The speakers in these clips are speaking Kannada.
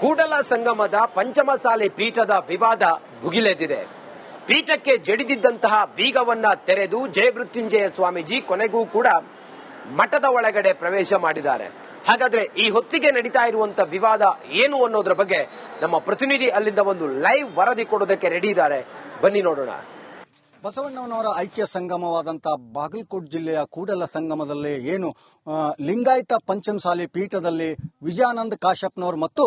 ಕೂಡಲ ಸಂಗಮದ ಪಂಚಮಸಾಲಿ ಪೀಠದ ವಿವಾದ ಭುಗಿಲೆದಿದೆ ಪೀಠಕ್ಕೆ ಜಡಿದಿದ್ದಂತಹ ಬೀಗವನ್ನ ತೆರೆದು ಜಯಮೃತ್ಯುಂಜಯ ಸ್ವಾಮೀಜಿ ಕೊನೆಗೂ ಕೂಡ ಮಠದ ಒಳಗಡೆ ಪ್ರವೇಶ ಮಾಡಿದ್ದಾರೆ. ಹಾಗಾದ್ರೆ ಈ ಹೊತ್ತಿಗೆ ನಡೀತಾ ಇರುವಂತ ವಿವಾದ ಏನು ಅನ್ನೋದ್ರ ಬಗ್ಗೆ ನಮ್ಮ ಪ್ರತಿನಿಧಿ ಅಲ್ಲಿಂದ ಒಂದು ಲೈವ್ ವರದಿ ಕೊಡೋದಕ್ಕೆ ರೆಡಿ ಇದ್ದಾರೆ. ಬನ್ನಿ ನೋಡೋಣ. ಬಸವಣ್ಣನವರ ಐಕ್ಯ ಸಂಗಮವಾದಂತ ಬಾಗಲಕೋಟ್ ಜಿಲ್ಲೆಯ ಕೂಡಲ ಸಂಗಮದಲ್ಲಿ ಏನು ಲಿಂಗಾಯತ ಪಂಚಮಸಾಲಿ ಪೀಠದಲ್ಲಿ ವಿಜಯಾನಂದ ಕಾಶ್ಯಪ್ನವರು ಮತ್ತು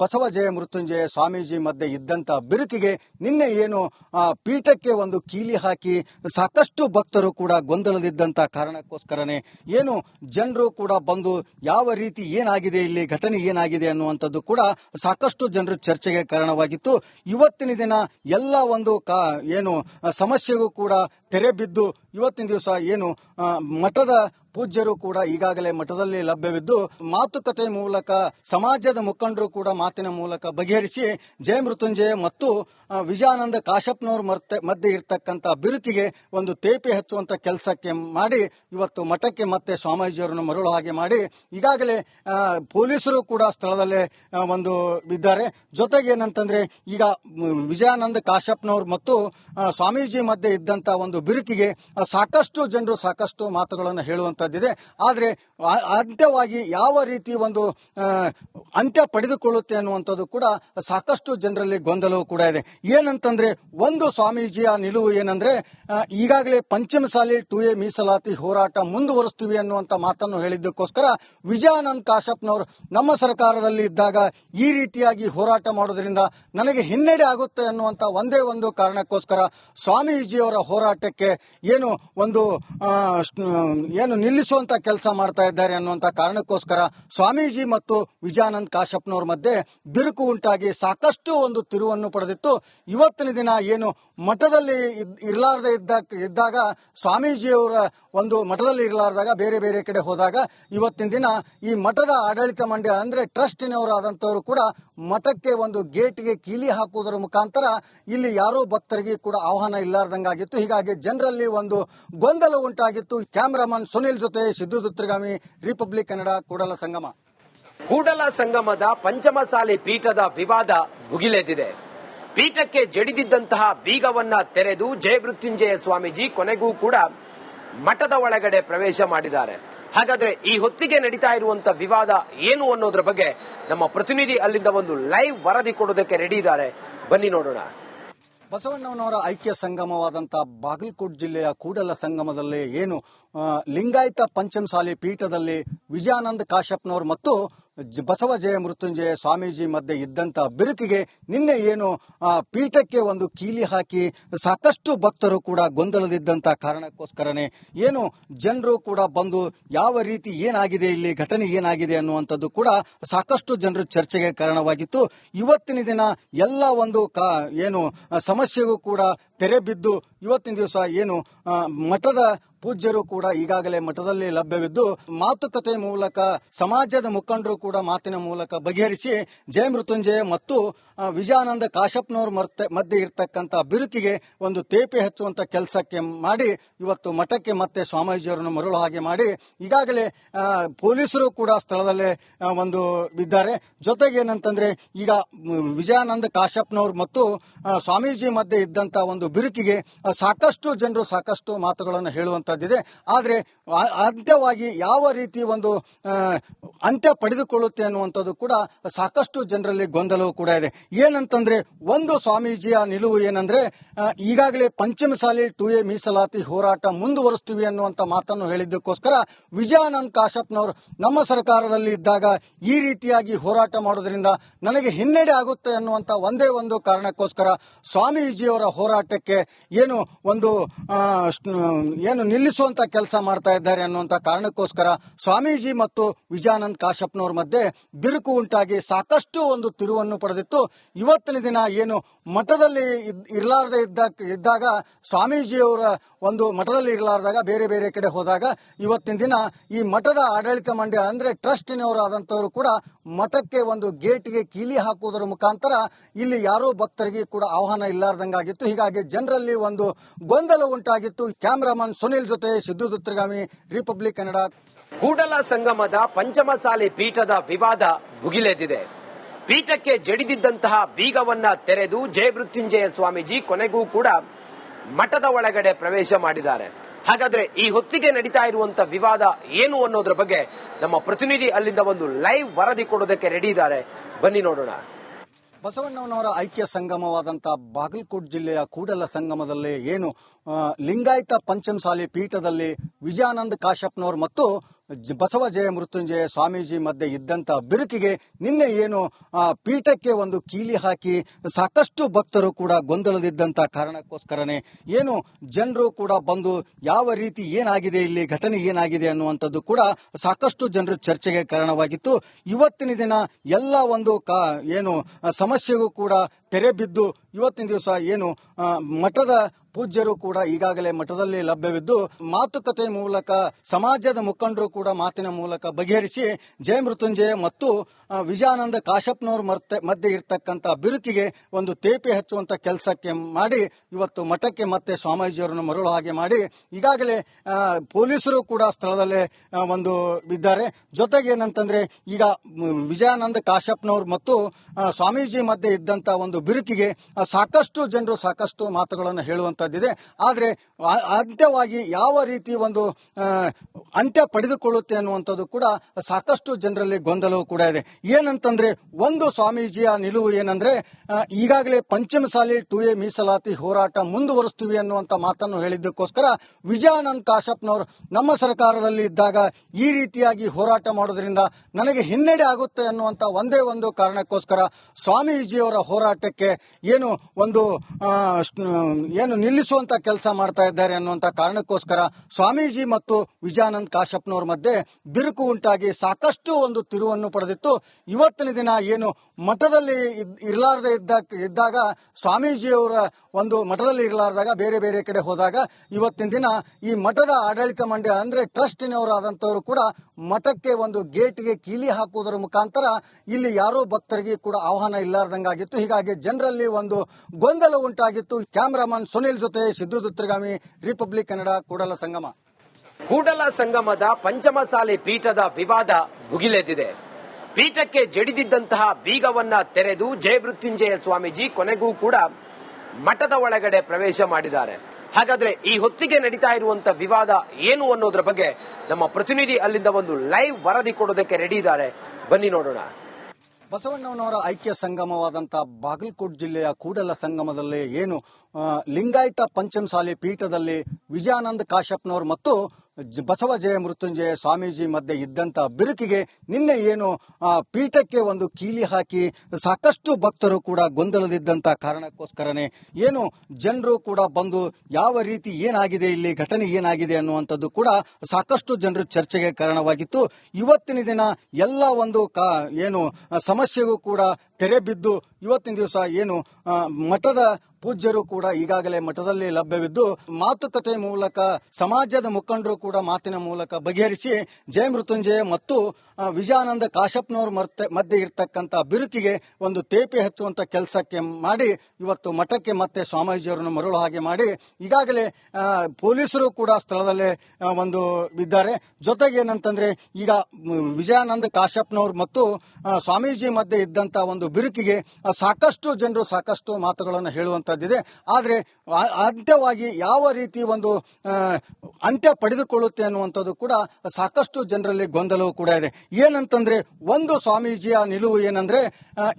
ಬಸವ ಜಯ, ಮೃತ್ಯುಂಜಯ ಸ್ವಾಮೀಜಿ ಮಧ್ಯೆ ಇದ್ದಂತ ಬಿರುಕಿಗೆ ನಿನ್ನೆ ಏನು ಪೀಠಕ್ಕೆ ಒಂದು ಕೀಲಿ ಹಾಕಿ ಸಾಕಷ್ಟು ಭಕ್ತರು ಕೂಡ ಗೊಂದಲದಿದ್ದಂತ ಕಾರಣಕ್ಕೋಸ್ಕರನೇ ಏನು, ಜನರು ಕೂಡ ಬಂದು ಯಾವ ರೀತಿ ಏನಾಗಿದೆ ಇಲ್ಲಿ, ಘಟನೆ ಏನಾಗಿದೆ ಅನ್ನುವಂಥದ್ದು ಕೂಡ ಸಾಕಷ್ಟು ಜನರು ಚರ್ಚೆಗೆ ಕಾರಣವಾಗಿತ್ತು. ಇವತ್ತಿನ ದಿನ ಎಲ್ಲ ಒಂದು ಏನು, ಸಮಸ್ಯೆಗೂ ಕೂಡ ತೆರೆ ಬಿದ್ದು ಇವತ್ತಿನ ದಿವಸ ಏನು ಮಠದ ಪೂಜ್ಯರು ಕೂಡ ಈಗಾಗಲೇ ಮಠದಲ್ಲಿ ಲಭ್ಯವಿದ್ದು ಮಾತುಕತೆ ಮೂಲಕ ಸಮಾಜದ ಮುಖಂಡರು ಕೂಡ ಮಾತಿನ ಮೂಲಕ ಬಗೆಹರಿಸಿ, ಜಯ ಮೃತ್ಯುಂಜಯ ಮತ್ತು ವಿಜಯಾನಂದ ಕಾಶ್ಯಪ್ನವ್ರ ಮಧ್ಯೆ ಇರತಕ್ಕಂತ ಬಿರುಕಿಗೆ ಒಂದು ತೇಪೆ ಹಚ್ಚುವಂತ ಕೆಲಸಕ್ಕೆ ಮಾಡಿ, ಇವತ್ತು ಮಠಕ್ಕೆ ಮತ್ತೆ ಸ್ವಾಮೀಜಿಯವರನ್ನು ಮರಳು ಹಾಗೆ ಮಾಡಿ, ಈಗಾಗಲೇ ಪೊಲೀಸರು ಕೂಡ ಸ್ಥಳದಲ್ಲೇ ಒಂದು ಇದ್ದಾರೆ. ಜೊತೆಗೆ ಏನಂತಂದ್ರೆ, ಈಗ ವಿಜಯಾನಂದ ಕಾಶಪ್ನವರು ಮತ್ತು ಸ್ವಾಮೀಜಿ ಮಧ್ಯೆ ಇದ್ದಂತ ಒಂದು ಬಿರುಕಿಗೆ ಸಾಕಷ್ಟು ಜನರು ಸಾಕಷ್ಟು ಮಾತುಗಳನ್ನು ಹೇಳುವಂತದ್ದಿದೆ. ಆದ್ರೆ ಅಂತ್ಯವಾಗಿ ಯಾವ ರೀತಿ ಒಂದು ಅಂತ್ಯ ಅಂತ್ಯ ಪಡೆದುಕೊಳ್ಳುತ್ತೆ ಅನ್ನುವಂಥದ್ದು ಕೂಡ ಸಾಕಷ್ಟು ಜನರಲ್ಲಿ ಗೊಂದಲವೂ ಕೂಡ ಇದೆ. ಏನಂತಂದ್ರೆ, ಒಂದು ಸ್ವಾಮೀಜಿಯ ನಿಲುವು ಏನಂದ್ರೆ ಈಗಾಗಲೇ ಪಂಚಮಸಾಲಿ ಟು ಎ ಮೀಸಲಾತಿ ಹೋರಾಟ ಮುಂದುವರಿಸ್ತೀವಿ ಅನ್ನುವಂಥ ಮಾತನ್ನು ಹೇಳಿದ್ದಕ್ಕೋಸ್ಕರ ವಿಜಯಾನಂದ್ ಕಾಶಪ್ನವರು ನಮ್ಮ ಸರ್ಕಾರದಲ್ಲಿ ಇದ್ದಾಗ ಈ ರೀತಿಯಾಗಿ ಹೋರಾಟ ಮಾಡೋದ್ರಿಂದ ನನಗೆ ಹಿನ್ನಡೆ ಆಗುತ್ತೆ ಅನ್ನುವಂಥ ಒಂದೇ ಒಂದು ಕಾರಣಕ್ಕೋಸ್ಕರ ಸ್ವಾಮೀಜಿಯವರ ಹೋರಾಟಕ್ಕೆ ಏನು ಒಂದು ಏನು ನಿಲ್ಲಿಸುವಂತ ಕೆಲಸ ಮಾಡ್ತಾ ಇದ್ದಾರೆ ಅನ್ನುವಂಥ ಕಾರಣಕ್ಕೋಸ್ಕರ ಸ್ವಾಮೀಜಿ ಮತ್ತು ವಿಜಯಾನಂದ್ ಕಾಶ್ಯಪ್ನವ್ರ ಮಧ್ಯೆ ಬಿರುಕು ಉಂಟಾಗಿ ಸಾಕಷ್ಟು ಒಂದು ತಿರುವನ್ನು ಪಡೆದಿತ್ತು. ಇವತ್ತಿನ ದಿನ ಏನು ಮಠದಲ್ಲಿ ಇರಲಾರದೆ ಇದ್ದ ಇದ್ದಾಗ ಇದ್ದಾಗ ಸ್ವಾಮೀಜಿಯವರ ಒಂದು ಮಠದಲ್ಲಿ ಇರಲಾರ್ದಾಗ ಬೇರೆ ಬೇರೆ ಕಡೆ ಹೋದಾಗ ಇವತ್ತಿನ ದಿನ ಈ ಮಠದ ಆಡಳಿತ ಮಂಡಳಿ ಅಂದ್ರೆ ಟ್ರಸ್ಟಿನವರಾದಂಥವರು ಕೂಡ ಮಠಕ್ಕೆ ಒಂದು ಗೇಟ್ಗೆ ಕೀಲಿ ಹಾಕುವುದರ ಮುಖಾಂತರ ಇಲ್ಲಿ ಯಾರೋ ಭಕ್ತರಿಗೆ ಕೂಡ ಆಹ್ವಾನ ಇಲ್ಲಾರ್ದಂಗಾಗಿತ್ತು. ಹೀಗಾಗಿ ಜನರಲ್ಲಿ ಒಂದು ಗೊಂದಲ ಉಂಟಾಗಿತ್ತು. ಕ್ಯಾಮರಾಮನ್ ಸುನಿಲ್ ಜೊತೆ ಸಿದ್ದು ದುತ್ರಗಾಮಿ ರಿಪಬ್ಲಿಕ್ ಕನ್ನಡ ಕೂಡಲ ಸಂಗಮ. ಕೂಡಲ ಸಂಗಮದ ಪಂಚಮಸಾಲಿ ಪೀಠದ ವಿವಾದ ಭುಗಿಲೆದ್ದಿದೆ ಪೀಠಕ್ಕೆ ಜಡಿದಿದ್ದಂತಹ ಬೀಗವನ್ನ ತೆರೆದು ಜಯಮೃತ್ಯುಂಜಯ ಸ್ವಾಮೀಜಿ ಕೊನೆಗೂ ಕೂಡ ಮಠದ ಒಳಗಡೆ ಪ್ರವೇಶ ಮಾಡಿದ್ದಾರೆ. ಹಾಗಾದ್ರೆ ಈ ಹೊತ್ತಿಗೆ ನಡೀತಾ ಇರುವಂತ ವಿವಾದ ಏನು ಅನ್ನೋದ್ರ ಬಗ್ಗೆ ನಮ್ಮ ಪ್ರತಿನಿಧಿ ಅಲ್ಲಿಂದ ಒಂದು ಲೈವ್ ವರದಿ ಕೊಡೋದಕ್ಕೆ ರೆಡಿ ಇದ್ದಾರೆ. ಬನ್ನಿ ನೋಡೋಣ. ಬಸವಣ್ಣನವರ ಐಕ್ಯ ಸಂಗಮವಾದಂತಹ ಬಾಗಲಕೋಟ್ ಜಿಲ್ಲೆಯ ಕೂಡಲ ಸಂಗಮದಲ್ಲಿ ಏನು ಲಿಂಗಾಯತ ಪಂಚಮಸಾಲಿ ಪೀಠದಲ್ಲಿ ವಿಜಯಾನಂದ ಕಾಶ್ಯಪ್ನವರು ಮತ್ತು ಬಸವ ಜಯ ಮೃತ್ಯುಂಜಯ ಸ್ವಾಮೀಜಿ ಮಧ್ಯೆ ಇದ್ದಂತ ಬಿರುಕಿಗೆ ನಿನ್ನೆ ಏನು ಪೀಠಕ್ಕೆ ಒಂದು ಕೀಲಿ ಹಾಕಿ ಸಾಕಷ್ಟು ಭಕ್ತರು ಕೂಡ ಗೊಂದಲದಿದ್ದಂತ ಕಾರಣಕ್ಕೋಸ್ಕರನೇ ಏನು, ಜನರು ಕೂಡ ಬಂದು ಯಾವ ರೀತಿ ಏನಾಗಿದೆ ಇಲ್ಲಿ, ಘಟನೆ ಏನಾಗಿದೆ ಅನ್ನುವಂಥದ್ದು ಕೂಡ ಸಾಕಷ್ಟು ಜನರು ಚರ್ಚೆಗೆ ಕಾರಣವಾಗಿತ್ತು. ಇವತ್ತಿನ ದಿನ ಎಲ್ಲ ಒಂದು ಏನು, ಸಮಸ್ಯೆಗೂ ಕೂಡ ತೆರೆ ಬಿದ್ದು ಇವತ್ತಿನ ದಿವಸ ಏನು ಮಠದ ಪೂಜ್ಯರು ಕೂಡ ಈಗಾಗಲೇ ಮಠದಲ್ಲಿ ಲಭ್ಯವಿದ್ದು, ಮಾತುಕತೆ ಮೂಲಕ, ಸಮಾಜದ ಮುಖಂಡರು ಕೂಡ ಮಾತಿನ ಮೂಲಕ ಬಗೆಹರಿಸಿ ಜಯ ಮೃತ್ಯುಂಜಯ ಮತ್ತು ವಿಜಯಾನಂದ ಕಾಶ್ಯಪ್ನವ್ರ ಮರ್ತೆ, ಮಧ್ಯೆ ಇರ್ತಕ್ಕಂಥ ಬಿರುಕಿಗೆ ಒಂದು ತೇಪೆ ಹಚ್ಚುವಂತ ಕೆಲಸಕ್ಕೆ ಮಾಡಿ, ಇವತ್ತು ಮಠಕ್ಕೆ ಮತ್ತೆ ಸ್ವಾಮೀಜಿಯವರನ್ನು ಮರಳು ಹಾಗೆ ಮಾಡಿ, ಈಗಾಗಲೇ ಪೊಲೀಸರು ಕೂಡ ಸ್ಥಳದಲ್ಲೇ ಒಂದು ಇದ್ದಾರೆ. ಜೊತೆಗೆ ಏನಂತಂದ್ರೆ, ಈಗ ವಿಜಯಾನಂದ ಕಾಶ್ಯಪ್ನವ್ರು ಮತ್ತು ಸ್ವಾಮೀಜಿ ಮಧ್ಯೆ ಇದ್ದಂತ ಒಂದು ಬಿರುಕಿಗೆ ಸಾಕಷ್ಟು ಜನರು ಸಾಕಷ್ಟು ಮಾತುಗಳನ್ನು ಹೇಳುವಂತದ್ದಿದೆ ಆದ್ರೆ ಅಂತ್ಯವಾಗಿ ಯಾವ ರೀತಿ ಒಂದು ಅಂತ್ಯ ಪಡೆದುಕೊಳ್ಳುತ್ತೆ ಅನ್ನುವಂಥದ್ದು ಕೂಡ ಸಾಕಷ್ಟು ಜನರಲ್ಲಿ ಗೊಂದಲವು ಕೂಡ ಇದೆ. ಏನಂತಂದ್ರೆ, ಒಂದು ಸ್ವಾಮೀಜಿಯ ನಿಲುವು ಏನಂದ್ರೆ ಈಗಾಗಲೇ ಈಗಾಗಲೇ ಪಂಚಮಸಾಲಿ ಟು ಎ ಮೀಸಲಾತಿ ಹೋರಾಟ ಮುಂದುವರಿಸ್ತೀವಿ ಅನ್ನುವಂತ ಮಾತನ್ನು ಹೇಳಿದ್ದಕ್ಕೋಸ್ಕರ ವಿಜಯಾನಂದ್ ಕಾಶಪ್ನವರು ನಮ್ಮ ಸರ್ಕಾರದಲ್ಲಿ ಇದ್ದಾಗ ಈ ರೀತಿಯಾಗಿ ಹೋರಾಟ ಮಾಡೋದ್ರಿಂದ ನನಗೆ ಹಿನ್ನಡೆ ಆಗುತ್ತೆ ಅನ್ನುವಂತ ಒಂದೇ ಒಂದು ಕಾರಣಕ್ಕೋಸ್ಕರ ಸ್ವಾಮೀಜಿಯವರ ಹೋರಾಟಕ್ಕೆ ಏನು ಒಂದು ಏನು ನಿಲ್ಲಿಸುವಂತ ಕೆಲಸ ಮಾಡ್ತಾ ಇದ್ದಾರೆ ಅನ್ನುವಂತ ಕಾರಣಕ್ಕೋಸ್ಕರ ಸ್ವಾಮೀಜಿ ಮತ್ತು ವಿಜಯಾನಂದ್ ಕಾಶ್ಯಪ್ನವ್ರ ಮಧ್ಯೆ ಬಿರುಕು ಉಂಟಾಗಿ ಸಾಕಷ್ಟು ಒಂದು ತಿರುವನ್ನು ಪಡೆದಿತ್ತು. ಇವತ್ತಿನ ದಿನ ಏನು ಮಠದಲ್ಲಿ ಇರಲಾರದೆ ಇರ್ಲಾರ್ದೆ ಇದ್ದಾಗ ಇದ್ದಾಗ ಸ್ವಾಮೀಜಿಯವರ ಒಂದು ಮಠದಲ್ಲಿ ಇರಲಾರ್ದಾಗ ಬೇರೆ ಬೇರೆ ಕಡೆ ಹೋದಾಗ ಇವತ್ತಿನ ದಿನ ಈ ಮಠದ ಆಡಳಿತ ಮಂಡಳಿ ಅಂದ್ರೆ ಟ್ರಸ್ಟಿನವರಾದಂಥವರು ಕೂಡ ಮಠಕ್ಕೆ ಒಂದು ಗೇಟ್ಗೆ ಕೀಲಿ ಹಾಕುವುದರ ಮುಖಾಂತರ ಇಲ್ಲಿ ಯಾರೋ ಭಕ್ತರಿಗೆ ಕೂಡ ಆಹ್ವಾನ ಇಲ್ಲಾರ್ದಂಗಾಗಿತ್ತು. ಹೀಗಾಗಿ ಜನರಲ್ಲಿ ಒಂದು ಗೊಂದಲ ಉಂಟಾಗಿತ್ತು. ಕ್ಯಾಮರಾಮನ್ ಸುನಿಲ್ ಜೊತೆ ಸಿದ್ದು ದುತ್ರಗಾಮಿ ರಿಪಬ್ಲಿಕ್ ಕನ್ನಡ ಕೂಡಲ ಸಂಗಮದ ಪಂಚಮಸಾಲಿ ಪೀಠದ ವಿವಾದ ಭುಗಿಲೆದ್ದಿದೆ. ಪೀಠಕ್ಕೆ ಜಡಿದಿದ್ದಂತಹ ಬೀಗವನ್ನ ತೆರೆದು ಜಯಮೃತ್ಯುಂಜಯ ಸ್ವಾಮೀಜಿ ಕೊನೆಗೂ ಕೂಡ ಮಠದ ಒಳಗಡೆ ಪ್ರವೇಶ ಮಾಡಿದ್ದಾರೆ. ಹಾಗಾದ್ರೆ ಈ ಹೊತ್ತಿಗೆ ನಡೀತಾ ಇರುವಂತ ವಿವಾದ ಏನು ಅನ್ನೋದ್ರ ಬಗ್ಗೆ ನಮ್ಮ ಪ್ರತಿನಿಧಿ ಅಲ್ಲಿಂದ ಒಂದು ಲೈವ್ ವರದಿ ಕೊಡೋದಕ್ಕೆ ರೆಡಿ ಇದ್ದಾರೆ. ಬನ್ನಿ ನೋಡೋಣ. ಬಸವಣ್ಣನವರ ಐಕ್ಯ ಸಂಗಮವಾದಂತ ಬಾಗಲಕೋಟ್ ಜಿಲ್ಲೆಯ ಕೂಡಲ ಸಂಗಮದಲ್ಲಿ ಏನು ಲಿಂಗಾಯತ ಪಂಚಮಸಾಲಿ ಪೀಠದಲ್ಲಿ ವಿಜಯಾನಂದ ಕಾಶ್ಯಪ್ನವರು ಮತ್ತು ಬಸವ ಜಯ ಮೃತ್ಯುಂಜಯ ಸ್ವಾಮೀಜಿ ಮಧ್ಯೆ ಇದ್ದಂತ ಬಿರುಕಿಗೆ ನಿನ್ನೆ ಏನು ಪೀಠಕ್ಕೆ ಒಂದು ಕೀಲಿ ಹಾಕಿ ಸಾಕಷ್ಟು ಭಕ್ತರು ಕೂಡ ಗೊಂದಲದಿದ್ದಂತ ಕಾರಣಕ್ಕೋಸ್ಕರನೇ ಏನು, ಜನರು ಕೂಡ ಬಂದು ಯಾವ ರೀತಿ ಏನಾಗಿದೆ ಇಲ್ಲಿ, ಘಟನೆ ಏನಾಗಿದೆ ಅನ್ನುವಂಥದ್ದು ಕೂಡ ಸಾಕಷ್ಟು ಜನರು ಚರ್ಚೆಗೆ ಕಾರಣವಾಗಿತ್ತು. ಇವತ್ತಿನ ದಿನ ಎಲ್ಲ ಒಂದು ಏನು, ಸಮಸ್ಯೆಗೂ ಕೂಡ ತೆರೆ ಬಿದ್ದು ಇವತ್ತಿನ ದಿವಸ ಏನು ಮಠದ ಪೂಜ್ಯರು ಕೂಡ ಈಗಾಗಲೇ ಮಠದಲ್ಲಿ ಲಭ್ಯವಿದ್ದು, ಮಾತುಕತೆ ಮೂಲಕ, ಸಮಾಜದ ಮುಖಂಡರು ಕೂಡ ಮಾತಿನ ಮೂಲಕ ಬಗೆಹರಿಸಿ, ಜಯ ಮೃತ್ಯುಂಜಯ ಮತ್ತು ವಿಜಯಾನಂದ ಕಾಶಪ್ಪನವ್ರ ಮಧ್ಯೆ ಇರತಕ್ಕಂತ ಬಿರುಕಿಗೆ ಒಂದು ತೇಪೆ ಹಚ್ಚುವಂತ ಕೆಲಸಕ್ಕೆ ಮಾಡಿ, ಇವತ್ತು ಮಠಕ್ಕೆ ಮತ್ತೆ ಸ್ವಾಮೀಜಿಯವರನ್ನು ಮರಳು ಹಾಗೆ ಮಾಡಿ, ಈಗಾಗಲೇ ಪೊಲೀಸರು ಕೂಡ ಸ್ಥಳದಲ್ಲೇ ಒಂದು ಇದ್ದಾರೆ. ಜೊತೆಗೆ ಏನಂತಂದ್ರೆ, ಈಗ ವಿಜಯಾನಂದ ಕಾಶಪ್ನವರು ಮತ್ತು ಸ್ವಾಮೀಜಿ ಮಧ್ಯೆ ಇದ್ದಂತ ಒಂದು ಬಿರುಕಿಗೆ ಆ, ಸಾಕಷ್ಟು ಜನರು ಸಾಕಷ್ಟು ಮಾತುಗಳನ್ನು ಹೇಳುವಂತದ್ದಿದೆ. ಆದರೆ ಅಂತ್ಯವಾಗಿ ಯಾವ ರೀತಿ ಒಂದು ಅಂತ್ಯ ಪಡೆದುಕೊಳ್ಳುತ್ತೆ ಅನ್ನುವಂಥದ್ದು ಕೂಡ ಸಾಕಷ್ಟು ಜನರಲ್ಲಿ ಗೊಂದಲವೂ ಕೂಡ ಇದೆ. ಏನಂತಂದ್ರೆ ಒಂದು ಸ್ವಾಮೀಜಿಯ ನಿಲುವು ಏನಂದ್ರೆ ಈಗಾಗಲೇ ಪಂಚಮಸಾಲಿ ಟು ಎ ಮೀಸಲಾತಿ ಹೋರಾಟ ಮುಂದುವರಿಸ್ತೀವಿ ಅನ್ನುವಂತ ಮಾತನ್ನು ಹೇಳಿದ್ದಕ್ಕೋಸ್ಕರ ವಿಜಯಾನಂದ್ ಕಾಶಪ್ನವರು ನಮ್ಮ ಸರ್ಕಾರದಲ್ಲಿ ಇದ್ದಾಗ ಈ ರೀತಿಯಾಗಿ ಹೋರಾಟ ಮಾಡೋದ್ರಿಂದ ನನಗೆ ಹಿನ್ನಡೆ ಆಗುತ್ತೆ ಅನ್ನುವಂತ ಒಂದೇ ಒಂದು ಕಾರಣಕ್ಕೋಸ್ಕರ ಸ್ವಾಮೀಜಿಯವರ ಹೋರಾಟಕ್ಕೆ ಏನು ಒಂದು ಏನು ನಿಲ್ಲಿಸುವಂತ ಕೆಲಸ ಮಾಡ್ತಾ ಇದ್ದಾರೆ ಅನ್ನುವಂತ ಕಾರಣಕ್ಕೋಸ್ಕರ ಸ್ವಾಮೀಜಿ ಮತ್ತು ವಿಜಯಾನಂದ್ ಕಾಶಪ್ನವ್ರ ಮಧ್ಯೆ ಬಿರುಕು ಉಂಟಾಗಿ ಸಾಕಷ್ಟು ಒಂದು ತಿರುವನ್ನು ಪಡೆದಿತ್ತು. ಇವತ್ತಿನ ದಿನ ಏನು ಮಠದಲ್ಲಿ ಇರಲಾರದೆ ಇದ್ದಾಗ ಸ್ವಾಮೀಜಿಯವರ ಒಂದು ಮಠದಲ್ಲಿ ಇರಲಾರ್ದಾಗ ಬೇರೆ ಬೇರೆ ಕಡೆ ಹೋದಾಗ ಇವತ್ತಿನ ದಿನ ಈ ಮಠದ ಆಡಳಿತ ಮಂಡಳಿ ಅಂದ್ರೆ ಟ್ರಸ್ಟಿನವರಾದಂತವರು ಕೂಡ ಮಠಕ್ಕೆ ಒಂದು ಗೇಟ್ಗೆ ಕೀಲಿ ಹಾಕುವುದರ ಮುಖಾಂತರ ಇಲ್ಲಿ ಯಾರೋ ಭಕ್ತರಿಗೆ ಕೂಡ ಆಹ್ವಾನ ಇಲ್ಲಾರ್ದಂಗಾಗಿತ್ತು. ಹೀಗಾಗಿ ಜನರಲ್ಲಿ ಒಂದು ಗೊಂದಲ ಉಂಟಾಗಿತ್ತು. ಕ್ಯಾಮರಾಮನ್ ಸುನಿಲ್ ಜೊತೆ ಸಿದ್ದು ದುತ್ರಗಾಮಿ ರಿಪಬ್ಲಿಕ್ ಕನ್ನಡ, ಕೂಡಲ ಸಂಗಮ. ಕೂಡಲ ಸಂಗಮದ ಪಂಚಮಸಾಲೆ ಪೀಠದ ವಿವಾದ ಭುಗಿಲೆದ್ದಿದೆ. ಪೀಠಕ್ಕೆ ಜಡಿದಿದ್ದಂತಹ ಬೀಗವನ್ನ ತೆರೆದು ಜಯಮೃತ್ಯುಂಜಯ ಸ್ವಾಮೀಜಿ ಕೊನೆಗೂ ಕೂಡ ಮಠದ ಒಳಗಡೆ ಪ್ರವೇಶ ಮಾಡಿದ್ದಾರೆ. ಹಾಗಾದ್ರೆ ಈ ಹೊತ್ತಿಗೆ ನಡೀತಾ ಇರುವಂತ ವಿವಾದ ಏನು ಅನ್ನೋದ್ರ ಬಗ್ಗೆ ನಮ್ಮ ಪ್ರತಿನಿಧಿ ಅಲ್ಲಿಂದ ಒಂದು ಲೈವ್ ವರದಿ ಕೊಡೋದಕ್ಕೆ ರೆಡಿ ಇದ್ದಾರೆ. ಬನ್ನಿ ನೋಡೋಣ. ಬಸವಣ್ಣನವರ ಐಕ್ಯ ಸಂಗಮವಾದಂತಹ ಬಾಗಲಕೋಟ್ ಜಿಲ್ಲೆಯ ಕೂಡಲ ಸಂಗಮದಲ್ಲಿ ಏನು ಲಿಂಗಾಯತ ಪಂಚಮಸಾಲಿ ಪೀಠದಲ್ಲಿ ವಿಜಯಾನಂದ ಕಾಶ್ಯಪ್ನವರು ಮತ್ತು ಬಸವ ಜಯ ಮೃತ್ಯುಂಜಯ ಸ್ವಾಮೀಜಿ ಮಧ್ಯೆ ಇದ್ದಂತ ಬಿರುಕಿಗೆ ನಿನ್ನೆ ಏನು ಪೀಠಕ್ಕೆ ಒಂದು ಕೀಲಿ ಹಾಕಿ ಸಾಕಷ್ಟು ಭಕ್ತರು ಕೂಡ ಗೊಂದಲದಿದ್ದಂತ ಕಾರಣಕ್ಕೋಸ್ಕರನೇ ಏನು, ಜನರು ಕೂಡ ಬಂದು ಯಾವ ರೀತಿ ಏನಾಗಿದೆ ಇಲ್ಲಿ, ಘಟನೆ ಏನಾಗಿದೆ ಅನ್ನುವಂಥದ್ದು ಕೂಡ ಸಾಕಷ್ಟು ಜನರು ಚರ್ಚೆಗೆ ಕಾರಣವಾಗಿತ್ತು. ಇವತ್ತಿನ ದಿನ ಎಲ್ಲ ಒಂದು ಏನು, ಸಮಸ್ಯೆಗೂ ಕೂಡ ತೆರೆ ಬಿದ್ದು ಇವತ್ತಿನ ದಿವಸ ಏನು ಮಠದ ಪೂಜ್ಯರು ಕೂಡ ಈಗಾಗಲೇ ಮಠದಲ್ಲಿ ಲಭ್ಯವಿದ್ದು, ಮಾತುಕತೆ ಮೂಲಕ, ಸಮಾಜದ ಮುಖಂಡರು ಕೂಡ ಮಾತಿನ ಮೂಲಕ ಬಗೆಹರಿಸಿ ಜಯ ಮೃತ್ಯುಂಜಯ ಮತ್ತು ವಿಜಯಾನಂದ ಕಾಶಪ್ಪನವ್ರ ಮರ್ತೆ, ಮಧ್ಯೆ ಇರತಕ್ಕಂತ ಬಿರುಕಿಗೆ ಒಂದು ತೇಪೆ ಹಚ್ಚುವಂತ ಕೆಲಸಕ್ಕೆ ಮಾಡಿ, ಇವತ್ತು ಮಠಕ್ಕೆ ಮತ್ತೆ ಸ್ವಾಮೀಜಿಯವರನ್ನು ಮರಳು ಹಾಗೆ ಮಾಡಿ, ಈಗಾಗಲೇ ಪೊಲೀಸರು ಕೂಡ ಸ್ಥಳದಲ್ಲೇ ಒಂದು ಇದ್ದಾರೆ. ಜೊತೆಗೆ ಏನಂತಂದ್ರೆ, ಈಗ ವಿಜಯಾನಂದ ಕಾಶಪ್ನವರು ಮತ್ತು ಸ್ವಾಮೀಜಿ ಮಧ್ಯೆ ಇದ್ದಂತ ಒಂದು ಬಿರುಕಿಗೆ ಸಾಕಷ್ಟು ಜನರು ಸಾಕಷ್ಟು ಮಾತುಗಳನ್ನು ಹೇಳುವಂತದ್ದಿದೆ ಆದರೆ ಅಂತ್ಯವಾಗಿ ಯಾವ ರೀತಿ ಒಂದು ಅಂತ್ಯ ಪಡೆದುಕೊಳ್ಳುತ್ತೆ ಅನ್ನುವಂಥದ್ದು ಕೂಡ ಸಾಕಷ್ಟು ಜನರಲ್ಲಿ ಗೊಂದಲವೂ ಕೂಡ ಇದೆ. ಏನಂತಂದ್ರೆ, ಒಂದು ಸ್ವಾಮೀಜಿಯ ನಿಲುವು ಏನಂದ್ರೆ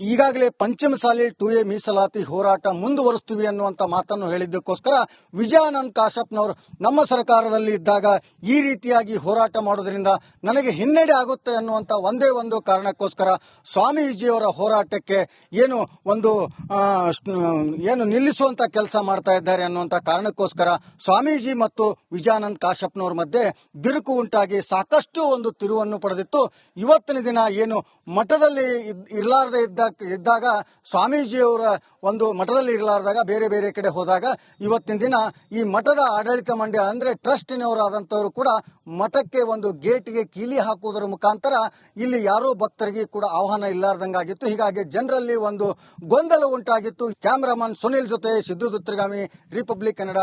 ಈಗಾಗಲೇ ಈಗಾಗಲೇ ಪಂಚಮಸಾಲಿ ಟು ಎ ಮೀಸಲಾತಿ ಹೋರಾಟ ಮುಂದುವರಿಸ್ತೀವಿ ಅನ್ನುವಂತ ಮಾತನ್ನು ಹೇಳಿದ್ದಕ್ಕೋಸ್ಕರ ವಿಜಯಾನಂದ್ ಕಾಶಪ್ನವರು ನಮ್ಮ ಸರ್ಕಾರದಲ್ಲಿ ಇದ್ದಾಗ ಈ ರೀತಿಯಾಗಿ ಹೋರಾಟ ಮಾಡೋದ್ರಿಂದ ನನಗೆ ಹಿನ್ನಡೆ ಆಗುತ್ತೆ ಅನ್ನುವಂತ ಒಂದೇ ಒಂದು ಕಾರಣಕ್ಕೋಸ್ಕರ ಸ್ವಾಮೀಜಿಯವರ ಹೋರಾಟಕ್ಕೆ ಏನು ಒಂದು ಏನು ನಿಲ್ಲಿಸುವಂತ ಕೆಲಸ ಮಾಡ್ತಾ ಇದ್ದಾರೆ ಅನ್ನುವಂತ ಕಾರಣಕ್ಕೋಸ್ಕರ ಸ್ವಾಮೀಜಿ ಮತ್ತು ವಿಜಯಾನಂದ್ ಕಾಶಪ್ನವರ ಮಧ್ಯೆ ಬಿರುಕು ಉಂಟಾಗಿ ಸಾಕಷ್ಟು ಒಂದು ತಿರುವನ್ನು ಪಡೆದಿತ್ತು. ಇವತ್ತಿನ ದಿನ ಏನು ಮಠದಲ್ಲಿ ಇರ್ಲಾರ್ದೆ ಇದ್ದಾಗ ಇದ್ದಾಗ ಸ್ವಾಮೀಜಿಯವರ ಒಂದು ಮಠದಲ್ಲಿ ಇರಲಾರ್ದಾಗ ಬೇರೆ ಬೇರೆ ಕಡೆ ಹೋದಾಗ ಇವತ್ತಿನ ದಿನ ಈ ಮಠದ ಆಡಳಿತ ಮಂಡಳಿ ಅಂದ್ರೆ ಟ್ರಸ್ಟಿನವರಾದಂತವರು ಕೂಡ ಮಠಕ್ಕೆ ಒಂದು ಗೇಟ್ಗೆ ಕೀಲಿ ಹಾಕುವುದರ ಮುಖಾಂತರ ಇಲ್ಲಿ ಯಾರೋ ಭಕ್ತರಿಗೆ ಕೂಡ ಆಹ್ವಾನ ಇಲ್ಲಾರ್ದಂಗಾಗಿತ್ತು. ಹೀಗಾಗಿ ಜನರಲ್ಲಿ ಒಂದು ಗೊಂದಲ ಉಂಟಾಗಿತ್ತು. ಕ್ಯಾಮರಾಮನ್ ಸುನಿಲ್ ಜೊತೆ ಸಿದ್ದು ದುತ್ರಗಾಮಿ ರಿಪಬ್ಲಿಕ್ ಕನ್ನಡ